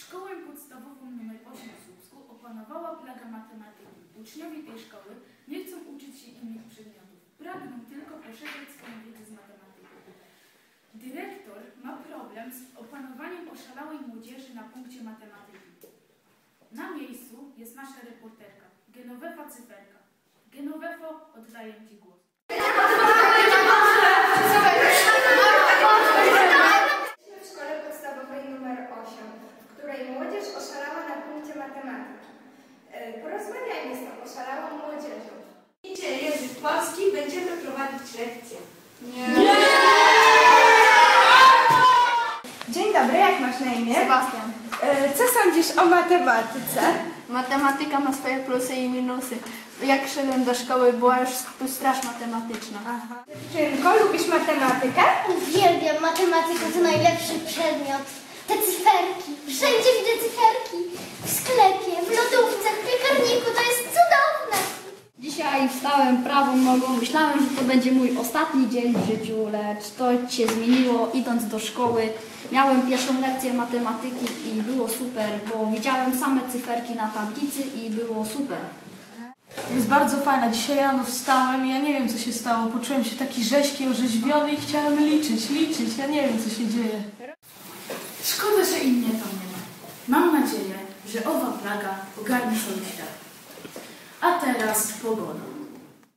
Szkołę podstawową nr 8 w Słupsku opanowała plaga matematyki. Uczniowie tej szkoły nie chcą uczyć się innych przedmiotów. Pragną tylko poszerzać swoją wiedzę z matematyki. Dyrektor ma problem z opanowaniem oszalałej młodzieży na punkcie matematyki. Na miejscu jest nasza reporterka, Genowefa Cyferka. Genowefo, oddaję Ci głos. Młodzież oszalała na punkcie matematyki. E, Porozmawiajmy z tą oszalałą młodzieżą. Idzie język polski, będziemy prowadzić lekcję. Dzień dobry, jak masz na imię? Sebastian. E, Co sądzisz o matematyce? Matematyka ma swoje plusy i minusy. Jak szedłem do szkoły, była już tu straż matematyczna. Aha. Dziewczynko, lubisz matematykę? Uwielbiam matematykę, to najlepszy przedmiot. Te cyferki, wszędzie widzę cyferki. W sklepie, w lodówce, w piekarniku, to jest cudowne. Dzisiaj wstałem prawą nogą. Myślałem, że to będzie mój ostatni dzień w życiu, lecz to się zmieniło idąc do szkoły. Miałem pierwszą lekcję matematyki i było super, bo widziałem same cyferki na tablicy i było super. Jest bardzo fajna. Dzisiaj rano wstałem i ja nie wiem, co się stało. Poczułem się taki rzeźki, orzeźwiony i chciałem liczyć, liczyć. Ja nie wiem, co się dzieje. Szkoda, że i mnie tam nie ma. Mam nadzieję, że owa plaga ogarnie cały świat. A teraz pogoda.